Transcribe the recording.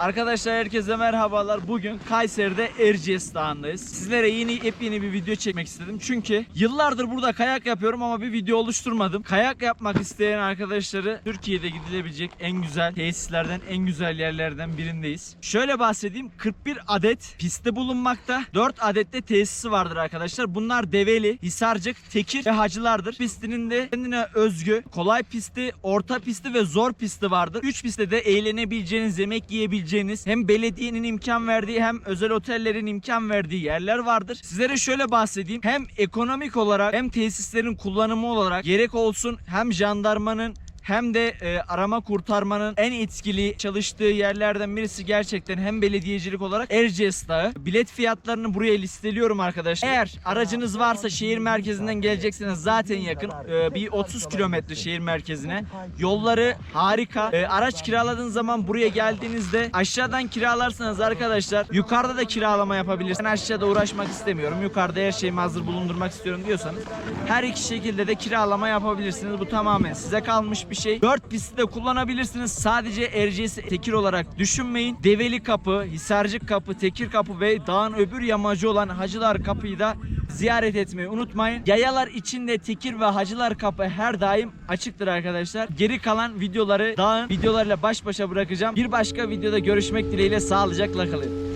Arkadaşlar herkese merhabalar. Bugün Kayseri'de Erciyes Dağı'ndayız. Sizlere yeni yepyeni bir video çekmek istedim. Çünkü yıllardır burada kayak yapıyorum ama bir video oluşturmadım. Kayak yapmak isteyen arkadaşları Türkiye'de gidilebilecek en güzel tesislerden, en güzel yerlerden birindeyiz. Şöyle bahsedeyim. 41 adet pistte bulunmakta. 4 adet de tesisi vardır arkadaşlar. Bunlar Develi, Hisarcık, Tekir ve Hacılardır. Pistinin de kendine özgü kolay pisti, orta pisti ve zor pisti vardır. 3 pistte de eğlenebileceğiniz, yemek yiyebileceğiniz hem belediyenin imkan verdiği hem özel otellerin imkan verdiği yerler vardır. Sizlere şöyle bahsedeyim. Hem ekonomik olarak hem tesislerin kullanımı olarak gerek olsun hem jandarmanın hem de e, arama kurtarmanın en etkili çalıştığı yerlerden birisi gerçekten hem belediyecilik olarak Erciyes Dağı. Bilet fiyatlarını buraya listeliyorum arkadaşlar. Eğer aracınız varsa şehir merkezinden gelecekseniz zaten yakın. E, bir 30 kilometre şehir merkezine. Yolları harika. E, araç kiraladığınız zaman buraya geldiğinizde aşağıdan kiralarsanız arkadaşlar yukarıda da kiralama yapabilirsiniz. Ben aşağıda uğraşmak istemiyorum. Yukarıda her şeyimi hazır bulundurmak istiyorum diyorsanız her iki şekilde de kiralama yapabilirsiniz. Bu tamamen size kalmış bir şey. 4 pisti de kullanabilirsiniz. Sadece Erciyes'i Tekir olarak düşünmeyin. Develi Kapı, Hisarcık Kapı, Tekir Kapı ve dağın öbür yamacı olan Hacılar Kapı'yı da ziyaret etmeyi unutmayın. Yayalar içinde Tekir ve Hacılar Kapı her daim açıktır arkadaşlar. Geri kalan videoları dağın videolarıyla baş başa bırakacağım. Bir başka videoda görüşmek dileğiyle sağlıcakla kalın.